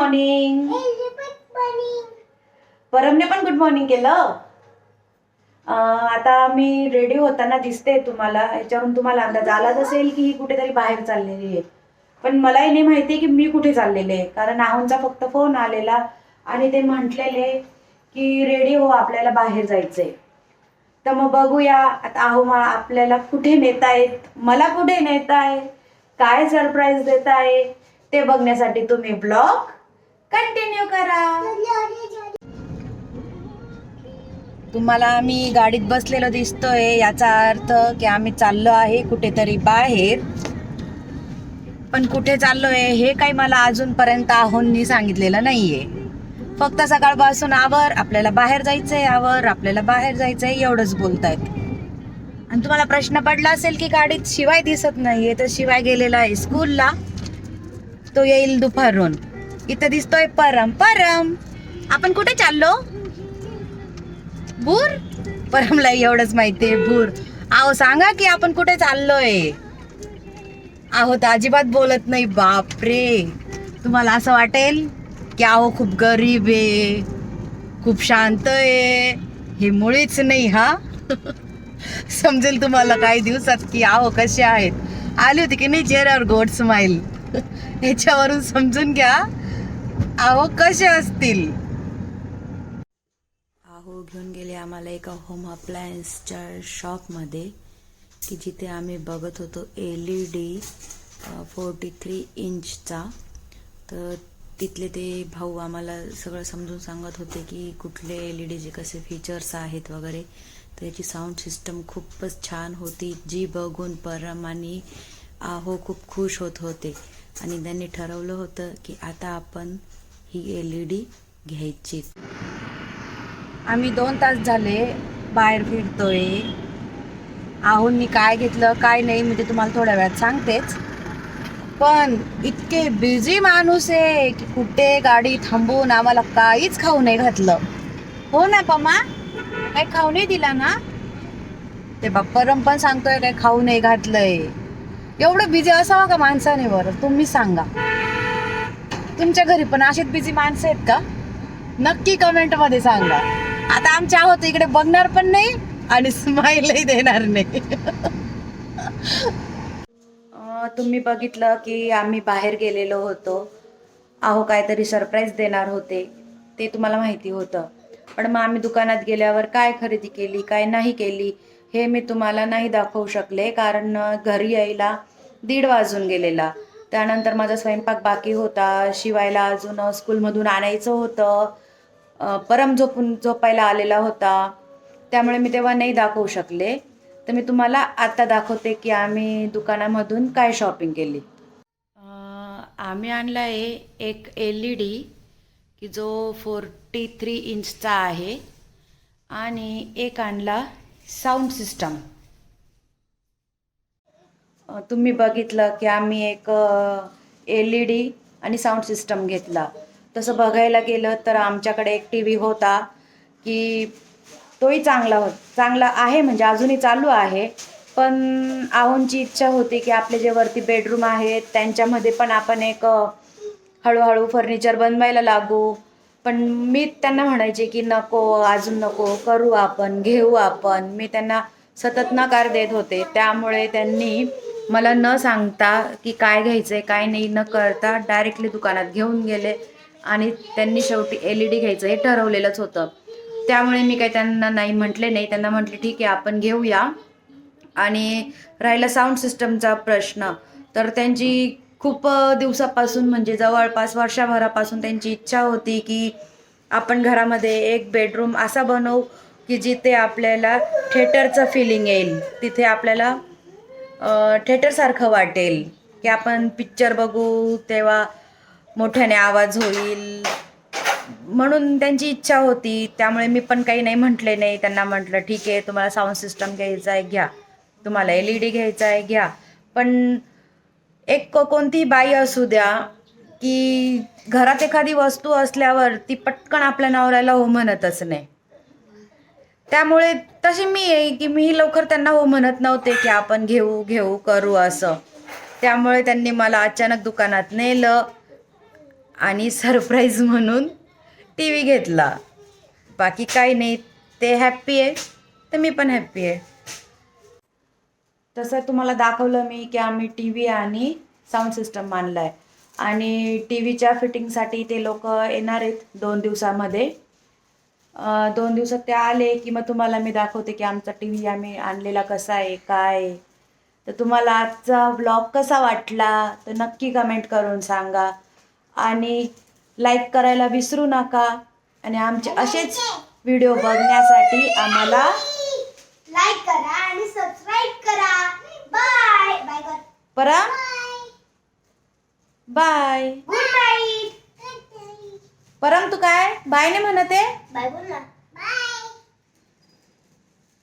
Morning परमने पण good morning केलं. आता मी रेडी होताना दिसते तुम्हाला. याच्यावरून तुम्हाला अंदाज आलाच असेल की ही कुठेतरी बाहेर चाललेली आहे. पण मलाही नाही माहिती की मी कुठे चाललेले आहे. कारण आहोंचा फक्त फोन आलेला आणि ते म्हटलेले की रेडी हो आपल्याला बाहेर जायचंय. तर मग बघूया आता आहो मा आपल्याला कुठे नेतायत? मला कुठे नेताय? काय सरप्राईज देताय? ते बघण्यासाठी तुम्ही ब्लॉग कंटिन्यू करा. तुम्हाला आम्ही गाडीत बसलेलो दिसतोय याचा अर्थ की आम्ही चाललो आहे कुठेतरी बाहेर. पण कुठे चाललोय हे काही मला अजूनपर्यंत आहोंनी सांगितलेलं नाहीये. फक्त सकाळपासून आवर आपल्याला बाहेर जायचंय आवर आपल्याला बाहेर जायचंय एवढंच बोलतायत. आणि तुम्हाला प्रश्न पडला असेल की गाडीत शिवाय दिसत नाहीये तर शिवाय गेलेला आहे स्कूलला तो येईल दुपारून. इथं दिसतोय परम परम. आपण कुठे चाललो? भूर? परमला एवढंच माहितीये भूर. आहो सांगा की आपण कुठे चाललोय? आहो तर अजिबात बोलत नाही बापरे. तुम्हाला असं वाटेल की आहो खूप गरीब आहे खूप शांत आहे. हे मुळीच नाही हा? समजेल तुम्हाला काही दिवसात की आहो कसे आहेत? आली होती की नाही चेहऱ्यावर गोड स्माईल ह्याच्यावरून समजून घ्या. आहो कसे असतील? आहो घेऊन गेले आम्हाला एका होम अप्लायन्सच्या शॉपमध्ये की जिथे आम्ही बघत होतो L E D forty three इंचचा तर तिथले ते भाऊ आम्हाला सगळं समजून सांगत होते की कुठले एल ई डीचे कसे फीचर्स आहेत वगैरे. तर याची साऊंड सिस्टम खूपच छान होती. जी बघून परम आणि आहो खूप खुश होत होते. आणि त्यांनी ठरवलं होतं की आता आपण ही एल ई डी घ्यायची. आम्ही दोन तास झाले बाहेर फिरतोय. आहोंनी काय घेतलं काय नाही मी ते तुम्हाला थोड्या वेळात सांगतेच. पण इतके बिझी माणूस आहे की कुठे गाडी थांबून आम्हाला काहीच खाऊ नाही घातलं. हो ना पमा? काही खाऊ नाही दिला ना? ते बाप्परम पण सांगतोय काय खाऊ नाही घातलंय. एवढं बिझी असावा का माणसाने बरं? तुम्ही सांगा. तुमच्या घरी पण अशीच बिझी माणसं आहेत का? नक्की कमेंटमध्ये सांगा. आता आमच्या आहोत इकडे बघणार पण नाही आणि स्माईलही देणार नाही. तुम्ही बघितलं की आम्ही बाहेर गेलेलो होतो. अहो काहीतरी सरप्राईज देणार होते. ते तुम्हाला माहिती होतं. पण मग आम्ही दुकानात गेल्यावर काय खरेदी केली काय नाही केली हे मी तुम्हाला नाही दाखवू शकले. कारण घरी यायला दीड वाजून गेलेला. त्यानंतर माझा स्वयंपाक बाकी होता. शिवायला अजून स्कूलमधून आणायचं होतं. परम झोपून झोपायला आलेला होता. त्यामुळे मी तेव्हा नाही दाखवू शकले. तर मी तुम्हाला आत्ता दाखवते की आम्ही दुकानामधून काय शॉपिंग केली. आम्ही आणला आहे एक एल ई डी की जो फोर्टी थ्री इंचचा आहे. आणि एक आणला साऊंड सिस्टम तुम्ही बघितलं की आम्ही एक एल ई डी आणि साऊंड सिस्टम घेतला. तसं बघायला गेलं तर आमच्याकडे एक टी व्ही होता की तोही चांगला होत चांगला आहे म्हणजे अजूनही चालू आहे. पण आहोंची इच्छा होती की आपले जे वरती बेडरूम आहेत त्यांच्यामध्ये पण आपण एक हळूहळू फर्निचर बनवायला लागू. पण मी त्यांना म्हणायचे की नको अजून नको करू आपण घेऊ आपण. मी त्यांना सतत नकार देत होते. त्यामुळे त्यांनी मला न सांगता की काय घ्यायचं आहे काय नाही न करता डायरेक्टली दुकानात घेऊन गेले आणि त्यांनी शेवटी एल ई डी घ्यायचं हे ठरवलेलंच होतं. त्यामुळे मी काही त्यांना नाही म्हटले नाही त्यांना म्हटले ठीक आहे आपण घेऊया. आणि राहिला साऊंड सिस्टमचा प्रश्न. तर त्यांची खूप दिवसापासून म्हणजे जवळपास वर्षभरापासून त्यांची इच्छा होती की आपण घरामध्ये एक बेडरूम असा बनवू की जिथे आपल्याला थिएटरचं फिलिंग येईल. तिथे आपल्याला थेटरसारखं वाटेल. की आपण पिक्चर बघू तेव्हा मोठ्याने आवाज होईल. म्हणून त्यांची इच्छा होती. त्यामुळे मी पण काही नाही म्हटले नाही. त्यांना म्हटलं ठीक आहे तुम्हाला साऊंड सिस्टम घ्यायचा आहे घ्या. तुम्हाला एल ई डी घ्यायचा आहे घ्या. पण एक कोणतीही बाई असू द्या की घरात एखादी वस्तू असल्यावर ती पटकन आपल्या नवऱ्याला हो म्हणतच नाही. त्यामुळे तशी मी आहे की मी लवकर त्यांना हो म्हणत नव्हते की आपण घेऊ घेऊ करू असं. त्यामुळे त्यांनी मला अचानक दुकानात नेलं आणि सरप्राईज म्हणून टी व्ही घेतला. बाकी काही नाही. ते हॅप्पी आहे. तर मी पण हॅप्पी आहे. तसं तुम्हाला दाखवलं मी की आम्ही टी व्ही आणि साऊंड सिस्टम मानला आहे आणि टी व्हीच्या फिटिंगसाठी ते लोक येणार आहेत दोन दिवसामध्ये. दोन दिवसात ते आले की मग तुम्हाला मी दाखवते की आमचा टी व्ही आम्ही आणलेला कसा आहे काय आहे. तर तुम्हाला आजचा ब्लॉग कसा वाटला तर नक्की कमेंट करून सांगा. आणि लाईक करायला विसरू नका. आणि आमचे असेच व्हिडिओ बघण्यासाठी आम्हाला लाईक करा आणि सबस्क्राईब करा. बाय बाय परा? बाय गुड नाईट परंतु काय? बाय नाही म्हणते बाय बोल ना